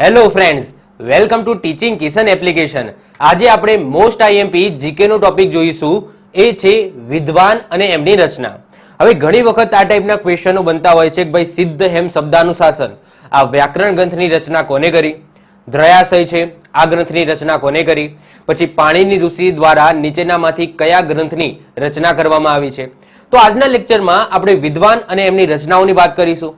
Hello friends welcome to teaching Kishan application આજે આપણે most IMP GK નો topic જોઈશું. એ છે વિદ્વાન અને એમની રચના. હવે ઘણી વખત આ ટાઈપના ક્વેશ્ચનો બનતા હોય છે કે ભાઈ સિદ્ધ હેમ શબ્દાનુશાસન. આ વ્યાકરણ ગ્રંથની રચના કોને કરી? દ્રયાશય છે, આ ગ્રંથની રચના કોને કરી? પછી પાણીની ઋષિ દ્વારા નીચેનામાંથી કયા ગ્રંથની રચના કરવામાં આવી છે? તો આજના લેક્ચરમાં આપણે વિદ્વાન અને એમની રચનાઓની વાત કરીશું.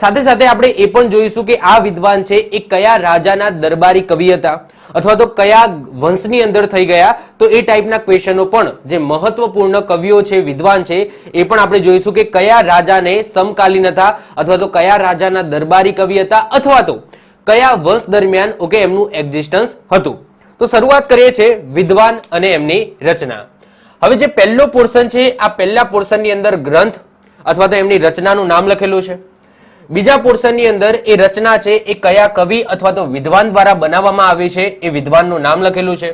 સાથે સાથે આપણે એ પણ જોઈશું કે આ વિદ્વાન છે એ કયા રાજાના દરબારી કવિ હતા અથવા તો કયા વંશની અંદર થઈ ગયા. તો એ ટાઈપના ક્વેશ્ચનો પણ જે મહત્વપૂર્ણ કવિઓ છે, વિદ્વાન છે, એ પણ આપણે જોઈશું કે કયા રાજાને સમકાલીન હતા અથવા તો કયા રાજાના દરબારી કવિ હતા અથવા તો કયા વંશ દરમિયાન, ઓકે, એમનું એક્ઝિસ્ટન્સ હતું. તો શરૂઆત કરીએ છીએ વિદ્વાન અને એમની રચના. હવે જે પહેલો પોર્શન છે, આ પહેલા પોર્શનની અંદર ગ્રંથ અથવા તો એમની રચનાનું નામ લખેલું છે. બીજા પોર્શનની અંદર એ રચના છે, એ કયા કવિ અથવા તો વિદ્વાન દ્વારા બનાવવામાં આવી છે, એ વિદ્વાનનું નામ લખેલું છે.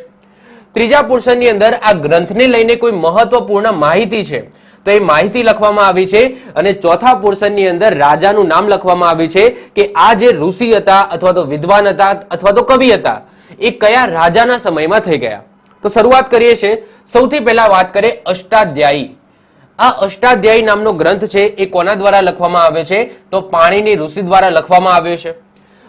ત્રીજા પોર્શનની અંદર આ ગ્રંથને લઈને કોઈ મહત્વપૂર્ણ માહિતી છે, તો એ માહિતી લખવામાં આવી છે અને ચોથા પોર્શનની અંદર રાજાનું નામ લખવામાં આવ્યું છે કે આ જે ઋષિ હતા અથવા તો વિદ્વાન હતા અથવા તો કવિ હતા, એ કયા રાજાના સમયમાં થઈ ગયા. તો શરૂઆત કરીએ છીએ સૌથી પહેલા વાત કરીએ અષ્ટાધ્યાયી. આ અષ્ટાધ્યાયી નામનો ગ્રંથ છે, એ કોના દ્વારા લખવામાં આવે છે? તો પાણીની ઋષિ દ્વારા લખવામાં આવ્યો છે.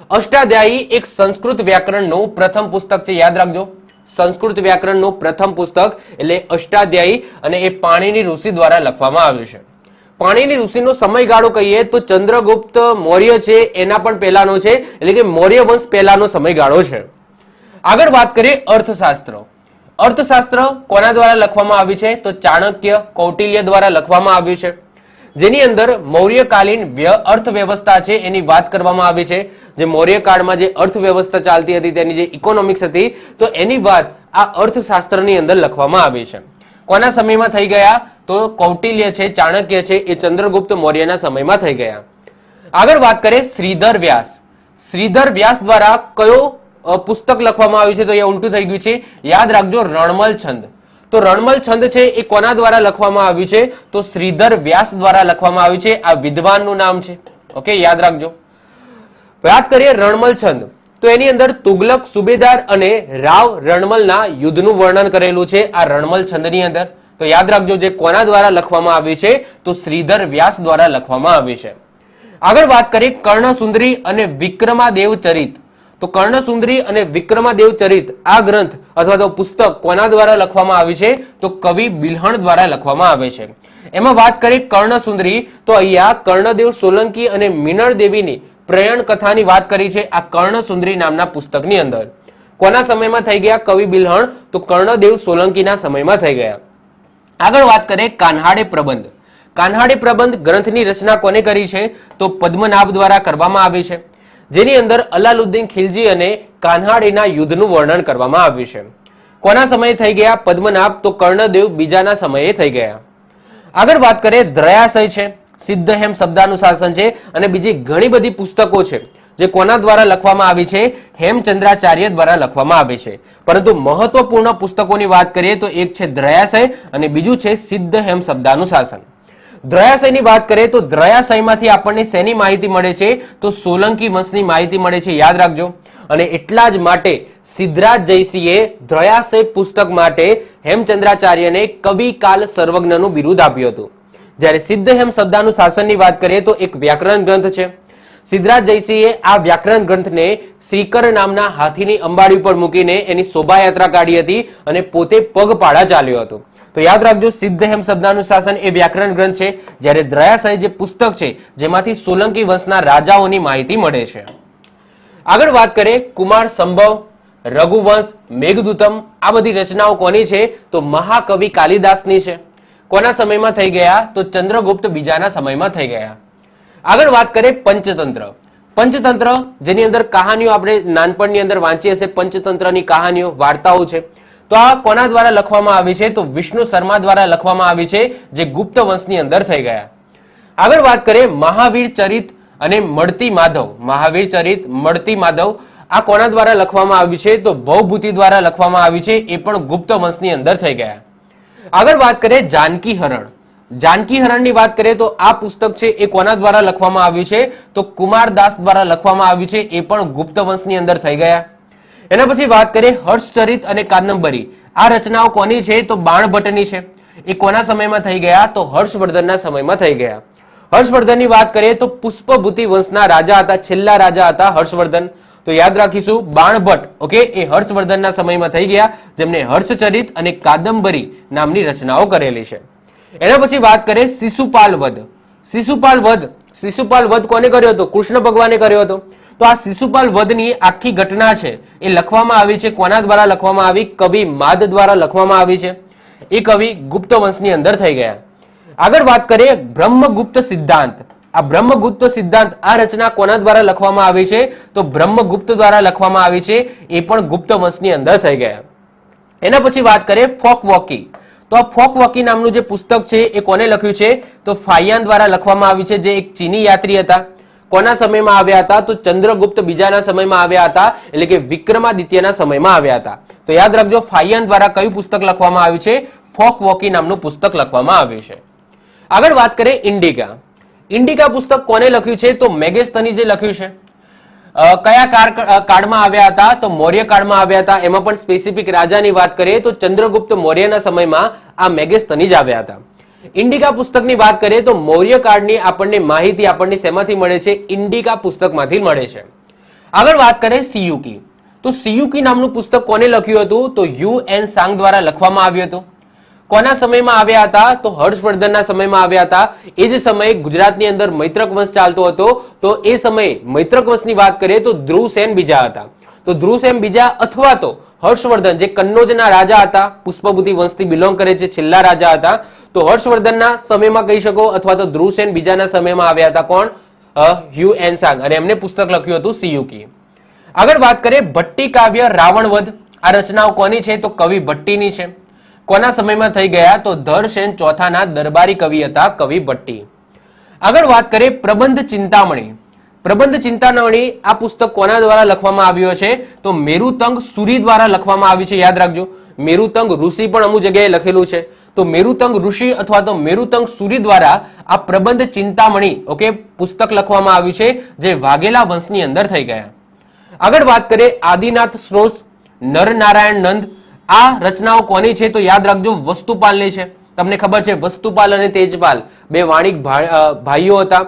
અષ્ટાધ્યાયી એક સંસ્કૃત વ્યાકરણનું પ્રથમ પુસ્તક છે, યાદ રાખજો. સંસ્કૃત વ્યાકરણનું પ્રથમ પુસ્તક, એટલે અષ્ટાધ્યાયી, અને એ પાણીની ઋષિ દ્વારા લખવામાં આવ્યું છે. પાણીની ઋષિનો સમયગાળો કહીએ તો ચંદ્રગુપ્ત મૌર્ય છે, એના પણ પહેલાનો છે, એટલે કે મૌર્ય વંશ પહેલાનો સમયગાળો છે. આગળ વાત કરીએ અર્થશાસ્ત્ર. અર્થશાસ્ત્ર કોના દ્વારા લખવામાં આવ્યું છે? તો ચાણક્ય કૌટિલ્ય દ્વારા લખવામાં આવ્યું છે. જેની અંદર મૌર્યકાલીન વ્ય- અર્થવ્યવસ્થા છે એની વાત કરવામાં આવી છે. જે મૌર્યકાળમાં જે અર્થવ્યવસ્થા ચાલતી હતી, તેની જે ઇકોનોમિક્સ હતી, તો એની વાત આ અર્થશાસ્ત્રની અંદર લખવામાં આવી છે. કોના સમયમાં થઈ ગયા? તો કૌટિલ્ય છે, ચાણક્ય છે, એ ચંદ્રગુપ્ત મૌર્યના સમયમાં થઈ ગયા. આગળ વાત કરીએ શ્રીધર વ્યાસ. શ્રીધર વ્યાસ દ્વારા કયો પુસ્તક લખવામાં આવ્યું છે, તો એ ઉલટું થઈ ગયું છે. યાદ રાખજો, રણમલ છંદ. તો રણમલ છંદ છે, એ કોના દ્વારા લખવામાં આવ્યું છે? તો શ્રીધર વ્યાસ દ્વારા લખવામાં આવ્યું છે, આ વિદ્વાનનું નામ છે. ઓકે, યાદ રાખજો. વાત કરીએ રણમલ છંદ. તો એની અંદર તુગલક, સુબેદાર અને રાવ રણમલના યુદ્ધનું વર્ણન કરેલું છે, આ રણમલ છંદની અંદર. તો યાદ રાખજો જે કોના દ્વારા લખવામાં આવ્યું છે, તો શ્રીધર વ્યાસ દ્વારા લખવામાં આવ્યું છે. આગળ વાત કરીએ કર્ણસુંદરી અને વિક્રમાદેવ ચરિત. તો કર્ણસુંદરી અને વિક્રમાદેવ ચરિત આ ગ્રંથ અથવા તો પુસ્તક કોના દ્વારા લખવામાં આવી છે? તો કવિ બિલ્હણ દ્વારા લખવામાં આવે છે. એમાં વાત કરીએ કર્ણસુંદરી, તો અહીંયા કર્ણદેવ સોલંકી અને મિનળ દેવીની પ્રયણ કથાની વાત કરી છે આ કર્ણસુંદરી નામના પુસ્તકની અંદર. કોના સમયમાં થઈ ગયા કવિ બિલ્હણ? તો કર્ણદેવ સોલંકીના સમયમાં થઈ ગયા. આગળ વાત કરીએ કાન્હાડે પ્રબંધ. કાન્હાડે પ્રબંધ ગ્રંથની રચના કોને કરી છે? તો પદ્મનાભ દ્વારા કરવામાં આવી છે. જેની અંદર અલાલુદ્દીન ખિલજી અને કાન્હાડીના યુદ્ધનું વર્ણન કરવામાં આવ્યું છે. કોના સમયે થઈ ગયા? પદ્મનાભ. તો કર્ણદેવ બીજાના સમયે થઈ ગયા. આગળ વાત કરીએ, દ્રયાશય છે. સિદ્ધ હેમ શબ્દાનુશાસન છે અને બીજી ઘણી બધી પુસ્તકો છે, જે કોના દ્વારા લખવામાં આવી છે? હેમચંદ્રાચાર્ય દ્વારા લખવામાં આવી છે. પરંતુ મહત્વપૂર્ણ પુસ્તકોની વાત કરીએ તો એક છે દ્રયાશય અને બીજું છે સિદ્ધ હેમ શબ્દાનુશાસન. દ્રયાશયની વાત કરીએ તો દ્રયાશયમાંથી આપણને શેની માહિતી મળે છે? તો સોલંકી વંશની માહિતી મળે છે, યાદ રાખજો. અને એટલા જ માટે સિદ્ધરાજ જયસિંહે દ્રયાશય પુસ્તક માટે હેમચંદ્રાચાર્યને કવિ કાલ સર્વજ્ઞનું બિરુદ આપ્યું હતું. જ્યારે સિદ્ધ હેમ શબ્દાનું શાસનની વાત કરીએ તો એક વ્યાકરણ ગ્રંથ છે. સિદ્ધરાજ જયસિંહે આ વ્યાકરણ ગ્રંથને શ્રીકર નામના હાથીની અંબાડી ઉપર મૂકીને એની શોભાયાત્રા કાઢી હતી અને પોતે પગપાળા ચાલ્યો હતો. તો યાદ રાખજો, સિદ્ધ હેમ શબ્દાનું શાસન એ વ્યાકરણ ગ્રંથ છે, જ્યારે દ્રયાશય જે પુસ્તક છે, જેમાંથી સોલંકી વંશના રાજાઓની માહિતી મળે છે. આગળ વાત કરીએ, કુમાર સંભવ, રઘુવંશ, મેઘદૂતમ, આ બધી રચનાઓ કોની છે? તો મહાકવિ કાલિદાસની છે. કોના સમયમાં થઈ ગયા? તો ચંદ્રગુપ્ત બીજાના સમયમાં થઈ ગયા. આગળ વાત કરીએ, પંચતંત્ર. પંચતંત્ર, જેની અંદર કહાનીઓ આપણે નાનપણની અંદર વાંચી હશે પંચતંત્રની કહાનીઓ, વાર્તાઓ છે. તો આ કોના દ્વારા લખવામાં આવી છે? તો વિષ્ણુ શર્મા દ્વારા લખવામાં આવી છે, જે ગુપ્ત વંશની અંદર થઈ ગયા. આગળ વાત કરીએ મહાવીર ચરિત અને મળતી માધવ. મહાવીર ચરિત, મળતી માધવ, આ કોના દ્વારા લખવામાં આવ્યું છે? તો ભવભૂતિ દ્વારા લખવામાં આવ્યું છે, એ પણ ગુપ્ત વંશની અંદર થઈ ગયા. આગળ વાત કરીએ જાનકી હરણ. જાનકી હરણની વાત કરીએ તો આ પુસ્તક છે, એ કોના દ્વારા લખવામાં આવ્યું છે? તો કુમારદાસ દ્વારા લખવામાં આવ્યું છે, એ પણ ગુપ્ત વંશની અંદર થઈ ગયા. એના પછી વાત કરીએ હર્ષચરિત અને કાદંબરી આ રચનાઓ કોની છે? તો બાણભટ્ટની છે. એ કોના સમયમાં થઈ ગયા? તો હર્ષવર્ધનના સમયમાં થઈ ગયા. હર્ષવર્ધનની વાત કરીએ તો પુષ્પભૂતિ વંશના રાજા હતા, છેલ્લા રાજા હતા હર્ષવર્ધન. તો યાદ રાખીશું બાણભટ્ટ ઓકે? એ હર્ષવર્ધનના સમયમાં થઈ ગયા, જેમને હર્ષચરિત અને કાદંબરી નામની રચનાઓ કરેલી છે. એના પછી વાત કરીએ શિશુપાલ વધ શિશુપાલ વધ શિશુપાલ વધ કોને કર્યો હતો? કૃષ્ણ ભગવાને કર્યો હતો. તો આ શિશુપાલ વધની આખી ઘટના છે. એ લખવામાં આવી છે. કોના દ્વારા લખવામાં આવી? કવિ માદ દ્વારા લખવામાં આવી છે. એ કવિ ગુપ્ત વંશની અંદર થઈ ગયા. આગળ વાત કરીએ બ્રહ્મગુપ્ત સિદ્ધાંત. આ બ્રહ્મગુપ્ત સિદ્ધાંત આ રચના કોના દ્વારા લખવામાં આવી છે? તો બ્રહ્મગુપ્ત દ્વારા લખવામાં આવી છે. એ પણ ગુપ્ત વંશની અંદર થઈ ગયા. એના પછી વાત કરીએ ફોક વોકી તો આ ફોક વોકી નામનું જે પુસ્તક છે, એ કોને લખ્યું છે? તો ફાયાન દ્વારા લખવામાં આવ્યું છે, જે એક ચીની યાત્રી હતા. કોના સમયમાં આવ્યા હતા? તો ચંદ્રગુપ્ત બીજાના સમયમાં આવ્યા હતા, એટલે કે વિક્રમાદિત્યના સમયમાં આવ્યા હતા. તો યાદ રાખજો, ફાયન દ્વારા કયું પુસ્તક લખવામાં આવ્યું છે? ફોક વોકી નામનું પુસ્તક લખવામાં આવ્યું છે. આગળ વાત કરીએ ઇન્ડિકા. ઇન્ડિકા પુસ્તક કોને લખ્યું છે? તો મેગેસ્તની જે લખ્યું છે. કયા કાળમાં આવ્યા હતા? તો મૌર્ય કાળમાં આવ્યા હતા. એમાં પણ સ્પેસિફિક રાજાની વાત કરીએ, તો ચંદ્રગુપ્ત મૌર્યના સમયમાં આ મેગેસ્તની જ આવ્યા હતા. ઇન્ડિકા પુસ્તકની વાત કરીએ તો મૌર્ય કાળની આપણને માહિતી આપણને શેમાંથી મળે છે? ઇન્ડિકા પુસ્તકમાંથી મળે છે. આગળ વાત કરીએ સિયુકી. તો સિયુકી નામનું પુસ્તક કોને લખ્યું હતું? તો યુ એન સાંગ દ્વારા લખવામાં આવ્યું હતું. કોના સમયમાં આવ્યા હતા? તો હર્ષવર્ધનના સમયમાં આવ્યા હતા. એ જ સમયે ગુજરાતની અંદર મૈત્રક વંશ ચાલતો હતો. તો એ સમયે મૈત્રક વંશની વાત કરીએ તો ધ્રુવસેન બીજા હતા. તો ધ્રુવસેન બીજા અથવા તો હર્ષવર્ધન, જે કન્નોજના રાજા હતા પુષ્પભૂતિ વંશથી બિલોંગ કરે છે, છેલ્લા રાજા હતા, તો હર્ષવર્ધનના સમયમાં કહી શકો અથવા તો ધ્રુવસેન બીજાના સમયમાં આવ્યા હતા કોણ? હ્યુ એનસાંગ અને એમને પુસ્તક લખ્યું હતું સિયુકી. આગળ વાત કરીએ ભટ્ટી કાવ્ય રાવણવધ. આ રચનાઓ કોની છે? તો કવિ ભટ્ટીની છે. કોના સમયમાં થઈ ગયા? તો ધરસેન ચોથાના દરબારી કવિ હતા કવિ ભટ્ટી. આગળ વાત કરીએ પ્રબંધ ચિંતામણી. પ્રબંધ ચિંતામણી આ પુસ્તક કોના દ્વારા લખવામાં આવ્યો છે? તો મેરુતંગ સુરી દ્વારા લખવામાં આવ્યું છે, યાદ રાખજો. મેરુતંગ ઋષિ પણ અમુક જગ્યાએ લખેલું છે. તો મેરુતંગ ઋષિ અથવા તો મેરુતંગ સુરી દ્વારા આ પ્રબંધ ચિંતામણી, ઓકે, પુસ્તક લખવામાં આવ્યું છે, જે વાઘેલા વંશની અંદર થઈ ગયા. આગળ વાત કરીએ આદિનાથ સ્ત્રોત નરનારાયણ નંદ. આ રચનાઓ કોની છે તો યાદ રાખજો, વસ્તુપાલની છે. તમને ખબર છે વસ્તુપાલ અને તેજપાલ, બે વાણિક ભાઈઓ હતા.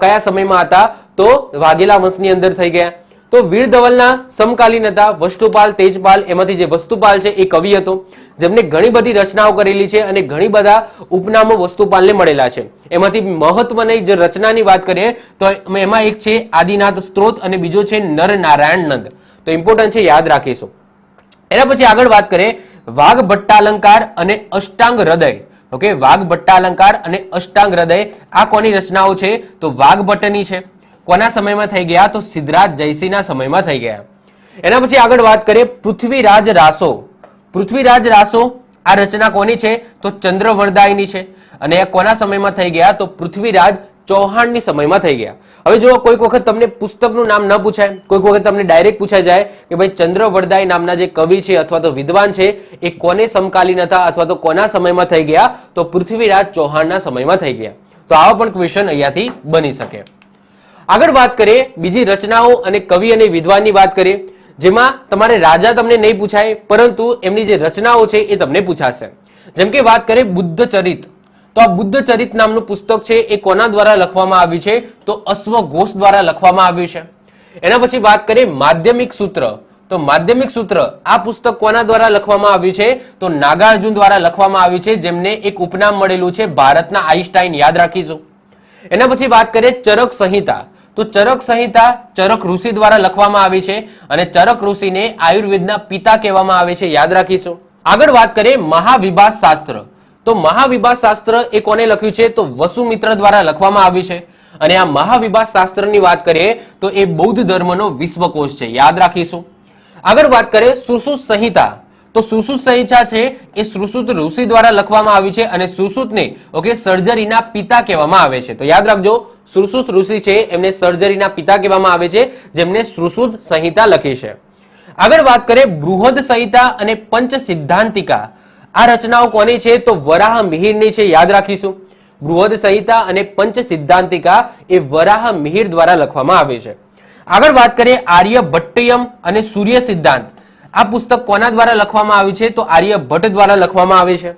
કયા સમયમાં હતા? તો વાઘેલા વંશની અંદર થઈ ગયા. તો વીર ધવલના સમકાલીન હતા. વસ્તુપાલ, તેજપાલ, એમાંથી જે વસ્તુપાલ છે એ કવિ હતો, જેમને ઘણી બધી રચનાઓ કરેલી છે અને ઘણી બધા ઉપનામો વસ્તુપાલને મળેલા છે. એમાંથી મહત્વની જે રચનાની વાત કરીએ, તો એમાં એક છે આદિનાથ સ્ત્રોત અને બીજો છે નર નારાયણ નંદ. તો ઇમ્પોર્ટન્ટ છે યાદ રાખીશું. એના પછી આગળ વાત કરીએ, વાઘ ભટ્ટાલંકાર અને અષ્ટાંગ હૃદય. ઓકે વાઘભટ્ટ અલંકાર અને અષ્ટાંગ હૃદય, આ કોની રચનાઓ છે? તો વાઘભટ્ટની છે. કોના સમયમાં થઈ ગયા? તો સિદ્ધરાજ જયસિંહના સમયમાં થઈ ગયા. એના પછી આગળ વાત કરીએ, પૃથ્વીરાજ રાસો. પૃથ્વીરાજ રાસો, આ રચના કોની છે? તો ચંદ્રવરદાયની છે. અને કોના સમયમાં થઈ ગયા? તો પૃથ્વીરાજ ચૌહાણની સમયમાં થઈ ગયા. હવે જો કોઈક વખત તમને પુસ્તકનું નામ ન પૂછાય, કોઈક વખત તમને ડાયરેક્ટ પૂછાય જાય કે ભાઈ ચંદ્ર વડદાઈ નામના જે કવિ છે અથવા તો વિદ્વાન છે, એ કોને સમકાલીન હતા અથવા તો કોના સમયમાં થઈ ગયા? તો પૃથ્વીરાજ ચૌહાણના સમયમાં થઈ ગયા. તો આવા પણ ક્વેશ્ચન અહીંયાથી બની શકે. આગળ વાત કરીએ, બીજી રચનાઓ અને કવિ અને વિદ્વાનની વાત કરીએ, જેમાં તમારે રાજા તમને નહીં પૂછાય, પરંતુ એમની જે રચનાઓ છે એ તમને પૂછાશે. જેમ કે વાત કરીએ બુદ્ધ ચરિત તો આ બુદ્ધ ચરિત નામનું પુસ્તક છે, એ કોના દ્વારા લખવામાં આવ્યું છે? તો અશ્વઘોષ દ્વારા લખવામાં આવ્યું છે. એના પછી વાત કરીએ માધ્યમિક સૂત્ર. તો માધ્યમિક સૂત્ર, આ પુસ્તક કોના દ્વારા લખવામાં આવ્યું છે? તો નાગાર્જુન દ્વારા લખવામાં આવ્યું છે, જેમને એક ઉપનામ મળેલું છે, ભારતના આઈન્સ્ટાઈન, યાદ રાખીશું. એના પછી વાત કરીએ ચરક સંહિતા. તો ચરક સંહિતા ચરક ઋષિ દ્વારા લખવામાં આવી છે અને ચરક ઋષિને આયુર્વેદના પિતા કહેવામાં આવે છે, યાદ રાખીશું. આગળ વાત કરીએ મહાવિભાસ શાસ્ત્ર. તો મહાવિભાસ શાસ્ત્ર એ કોને લખ્યું છે? તો વસુમિત્ર દ્વારા લખવામાં આવ્યું છે. અને આ મહાવિભાસ શાસ્ત્રની વાત કરીએ, તો એ બૌદ્ધ ધર્મનો વિશ્વકોશ છે. યાદ રાખીશું. આગળ વાત કરીએ સુશ્રુત સંહિતા. તો સુશ્રુત સંહિતા છે, એ સુશ્રુત ઋષિ દ્વારા લખવામાં આવી છે અને સુશ્રુતને ઓકે, સર્જરીના પિતા કહેવામાં આવે છે. તો યાદ રાખજો સુશ્રુત ઋષિ છે, એમને સર્જરીના પિતા કહેવામાં આવે છે, જેમને સુશ્રુત સંહિતા લખી છે. આગળ વાત કરીએ, બૃહદ સંહિતા અને પંચ સિદ્ધાંતિકા. આ રચનાઓ કોની છે તો વરાહ મિહિરની છે, યાદ રાખીશું. બૃહદ સંહિતા અને પંચ સિદ્ધાંતિકા એ વરાહ મિહિર દ્વારા લખવામાં આવે છે. આગળ વાત કરીએ આર્ય અને સૂર્ય સિદ્ધાંત. આ પુસ્તક કોના દ્વારા લખવામાં આવ્યું છે તો આર્ય ભટ્ટ દ્વારા લખવામાં આવે છે.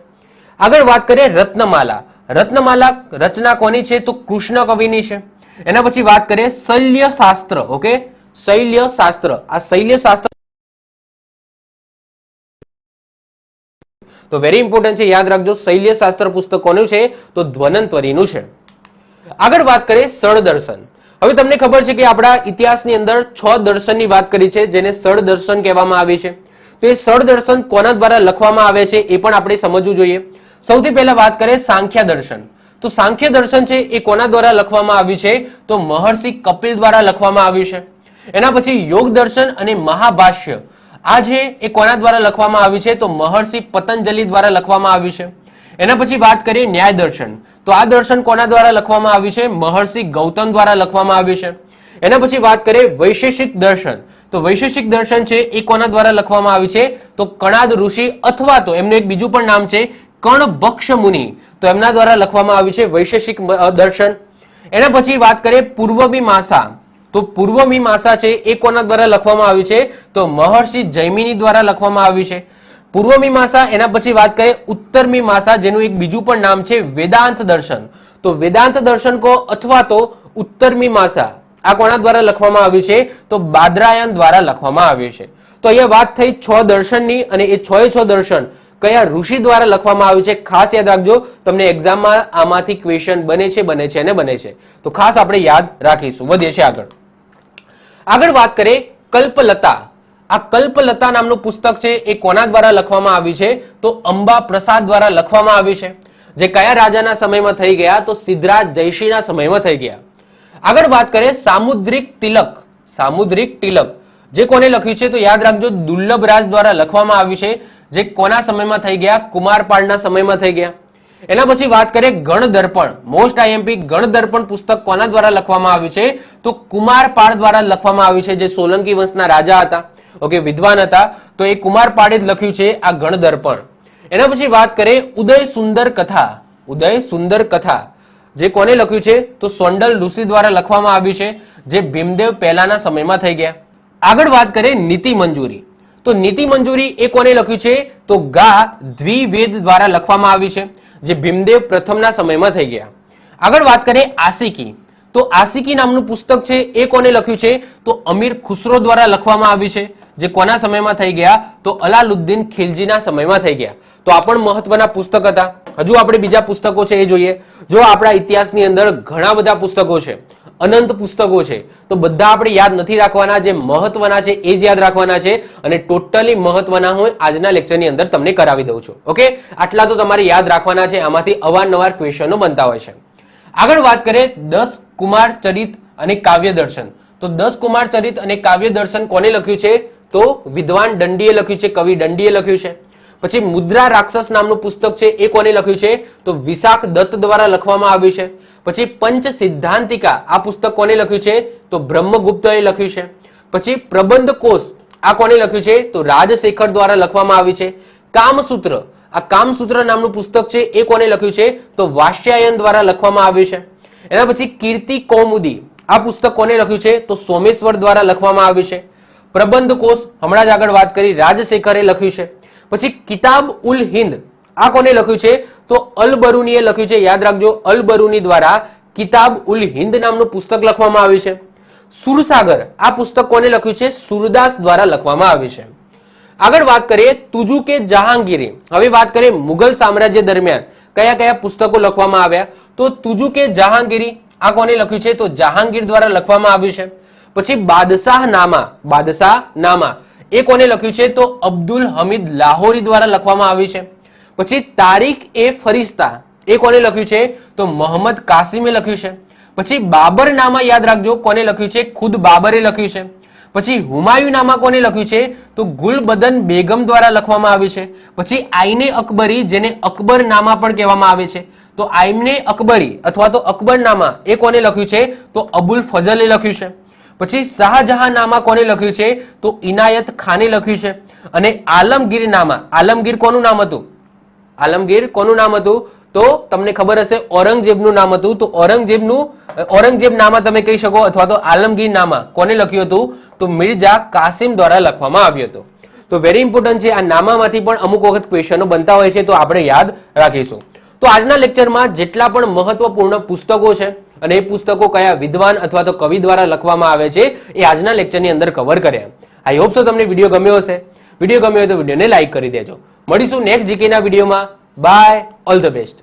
આગળ વાત કરીએ રત્નમાલા. રત્નમાલા રચના કોની છે તો કૃષ્ણ કવિની છે. એના પછી વાત કરીએ શૈલ્ય શાસ્ત્ર ઓકે? શૈલ્ય શાસ્ત્ર આ શૈલ્ય શાસ્ત્ર તો વેરી ઇમ્પોર્ટન્ટ છે, યાદ રાખજો શૈલ્ય શાસ્ત્ર પુસ્તક કોનું છે, તો ધ્વનંતરીનું છે. આગળ વાત કરીએ સળ દર્શન હવે તમને ખબર છે કે આપણા ઇતિહાસની અંદર છ દર્શનની વાત કરી છે, જેને સળ દર્શન કહેવામાં આવે છે. તો એ સળ દર્શન કોના દ્વારા લખવામાં આવે છે, એ પણ આપણે સમજવું જોઈએ. સૌથી પહેલા વાત કરીએ સાંખ્યા દર્શન. તો સાંખ્ય દર્શન છે, એ કોના દ્વારા લખવામાં આવ્યું છે, તો મહર્ષિ કપિલ દ્વારા લખવામાં આવ્યું છે. એના પછી યોગ દર્શન અને મહાભાષ્ય. આ છે એ કોના દ્વારા લખવામાં આવ્યું છે? તો મહર્ષિ પતંજલિ દ્વારા લખવામાં આવ્યું છે. એના પછી વાત કરીએ ન્યાય દર્શન. તો આ દર્શન કોના દ્વારા લખવામાં આવ્યું છે? મહર્ષિ ગૌતમ દ્વારા લખવામાં આવ્યું છે. એના પછી વાત કરીએ વૈશેષિક દર્શન. તો વૈશેષિક દર્શન છે એ કોના દ્વારા લખવામાં આવ્યું છે? તો કણાદ ઋષિ અથવા તો એમનું એક બીજું પણ નામ છે કર્ણભક્ષ મુનિ. તો એમના દ્વારા લખવામાં આવ્યું છે વૈશેષિક દર્શન. એના પછી વાત કરીએ પૂર્વમી મીમાંસા તો પૂર્વ મીમાંસા છે એ કોના દ્વારા લખવામાં આવ્યું છે? તો મહર્ષિ જૈમિની દ્વારા લખવામાં આવ્યું છે. પૂર્વ મીમાંસા એના પછી વાત કરીએ ઉત્તર મીમાંસા જેનું એક બીજું પણ નામ છે વેદાંત દર્શન. તો વેદાંત દર્શન કો અથવા તો ઉત્તર મીમાંસા આ કોના દ્વારા લખવામાં આવ્યું છે? તો બાદરાયન દ્વારા લખવામાં આવ્યું છે. તો અહીંયા વાત થઈ છ દર્શનની અને એ છ એ છ દર્શન. કયા ઋષિ દ્વારા લખવામાં આવ્યું છે? ખાસ યાદ રાખજો, તમને એક્ઝામમાં આમાંથી ક્વેશ્ચન બને છે બને છે અને બને છે. તો ખાસ આપણે યાદ રાખીશું. વધીએ છે આગળ. આગળ વાત કરીએ કલ્પલતા. આ કલ્પલતા નામનું પુસ્તક છે, એ કોના દ્વારા લખવામાં આવ્યું છે? તો અંબા પ્રસાદ દ્વારા લખવામાં આવ્યું છે. જે કયા રાજાના સમયમાં થઈ ગયા? તો સિદ્ધરાજ જયસિંહના સમયમાં થઈ ગયા. આગળ વાત કરીએ સામુદ્રિક તિલક. સામુદ્રિક તિલક. જે કોને લખ્યું છે? તો યાદ રાખજો, દુર્લભ રાજ દ્વારા લખવામાં આવ્યું છે. જે કોના સમયમાં થઈ ગયા? કુમારપાળના સમયમાં થઈ ગયા. એના પછી વાત કરીએ ગણદર્પણ. મોસ્ટ આઈએમપી ગણદર્પણ પુસ્તક કોના દ્વારા લખવામાં આવ્યું છે? તો કુમારપાળ દ્વારા લખવામાં આવ્યું છે, જે સોલંકી વંશના રાજા હતા. ઓકે વિદ્વાન હતા. તો એ કુમારપાળે જ લખ્યું છે આ ગણદર્પણ. એના પછી વાત કરીએ ઉદય સુંદર કથા. ઉદય સુંદર કથા. જે કોને લખ્યું છે? તો સોંડલ ઋષિ દ્વારા લખવામાં આવ્યું છે, જે ભીમદેવ પહેલાના સમયમાં થઈ ગયા. આગળ વાત કરીએ નીતિ મંજૂરી. તો નીતિ મંજૂરી એ કોને લખ્યું છે? તો ગા દ્વિવેદ દ્વારા લખવામાં આવી છે, જે ભીમદેવ પ્રથમના સમયમાં થઈ ગયા. આગળ વાત કરીએ આસિકી તો આસિકી નામનું પુસ્તક છે, એ કોને લખ્યું છે? તો અમીર ખુસરો દ્વારા લખવામાં આવ્યું છે, જે કોના સમયમાં થઈ ગયા? તો અલાલુદ્દીન ખિલજીના સમયમાં થઈ ગયા. તો આ પણ મહત્વના પુસ્તક હતા. હજુ આપણે બીજા પુસ્તકો છે એ જોઈએ. જો આપણા ઇતિહાસની અંદર ઘણા બધા પુસ્તકો છે અનંત પુસ્તકો છે. તો બધા આપણે યાદ નથી રાખવાના, જે મહત્વના છે એ જ યાદ રાખવાના છે. અને ટોટલી મહત્વના હું આજના લેક્ચરની અંદર તમને કરાવી દઉં છું. ઓકે? આટલા તો તમારે યાદ રાખવાના છે, આમાંથી અવારનવાર ક્વેશ્ચનો બનતા હોય છે. આગળ વાત કરીએ દસ કુમાર ચરિત અને કાવ્ય દર્શન. તો દસ કુમાર ચરિત અને કાવ્ય દર્શન કોને લખ્યું છે? તો વિદ્વાન દંડીએ લખ્યું છે, કવિ દંડીએ લખ્યું છે. પછી મુદ્રા રાક્ષસ નામનું પુસ્તક છે, એ કોને લખ્યું છે? તો વિશાખ દત્ત દ્વારા લખવામાં આવ્યું છે. પછી પંચ સિદ્ધાંતિકા, આ પુસ્તક કોને લખ્યું છે? તો બ્રહ્મગુપ્તએ લખ્યું છે. પછી પ્રબંધ કોષ, આ કોને લખ્યું છે? તો રાજશેખર દ્વારા લખવામાં આવ્યું છે. કામસૂત્ર, આ કામસૂત્ર નામનું પુસ્તક છે, એ કોને લખ્યું છે? તો વાશ્યાયન દ્વારા લખવામાં આવ્યું છે. એના પછી કીર્તિ કૌમુદી, આ પુસ્તક કોને લખ્યું છે? તો સોમેશ્વર દ્વારા લખવામાં આવ્યું છે. પ્રબંધ કોષ, હમણાં જ આગળ વાત કરી, રાજશેખરે લખ્યું છે. પછી કિતાબ ઉલ હિન્દ, આ કોને લખ્યું છે? તો અલબરુનીએ લખ્યું છે, યાદ રાખજો અલબરુની દ્વારા કિતાબ ઉલ હિન્દ નામનું પુસ્તક લખવામાં આવ્યું છે. સુરસાગર, આ પુસ્તક કોને લખ્યું છે? સુરદાસ દ્વારા લખવામાં આવ્યું છે. આગળ વાત કરીએ તુજુ કે જહાંગીરી. હવે વાત કરીએ મુઘલ સામ્રાજ્ય દરમિયાન કયા કયા પુસ્તકો લખવામાં આવ્યા? તો તુજુ કે જહાંગીરી, આ કોને લખ્યું છે? તો જહાંગીર દ્વારા લખવામાં આવ્યું છે. પછી બાદશાહ નામા બાદશાહ નામા, એ કોને લખ્યું છે? તો અબ્દુલ હમીદ લાહોરી દ્વારા લખવામાં આવ્યું છે. પછી તારીખ એ ફરિશ્તા. એ કોને લખ્યું છે? તો મોહમ્મદ કાસિમે લખ્યું છે. પછી બાબર નામા યાદ રાખજો, કોને લખ્યું છે? ખુદ બાબરે લખ્યું છે. પછી હુમાયુ નામા કોને લખ્યું છે? તો ગુલબદન બેગમ દ્વારા લખવામાં આવ્યું છે. પછી આઈને અકબરી, જેને અકબર નામા પણ કહેવામાં આવે છે. તો આઈમને અકબરી અથવા તો અકબર નામા એ કોને લખ્યું છે? તો અબુલ ફઝલે લખ્યું છે. પછી શાહજહાં નામા કોને લખ્યું છે? તો ઇનાયત ખાને લખ્યું છે. અને આલમગીર નામા. આલમગીર કોનું નામ હતું? આલમગીર કોનું નામ હતું? તો તમને ખબર હશે, ઔરંગઝેબનું નામ હતું. તો ઔરંગઝેબનું ઔરંગઝેબ નામા તમે કહી શકો અથવા તો આલમગીર નામા. કોને લખ્યું હતું? તો મિર્ઝા કાસિમ દ્વારા લખવામાં આવ્યું હતું. તો વેરી ઇમ્પોર્ટન્ટ છે, આ નામામાંથી પણ અમુક વખત ક્વેશ્ચનો બનતા હોય છે, તો આપણે યાદ રાખીશું. તો આજના લેક્ચરમાં જેટલા પણ મહત્વપૂર્ણ પુસ્તકો છે, અને એ પુસ્તકો કયા વિદ્વાન અથવા તો કવિ દ્વારા લખવામાં આવે છે, એ આજના લેક્ચરની અંદર કવર કર્યા. આઈ હોપ સો તમને વીડિયો ગમ્યો હશે. વીડિયો ગમ્યો હોય તો વિડીયોને લાઈક કરી દેજો. મળીશું નેક્સ્ટ જીકેના વિડીયોમાં. By all the best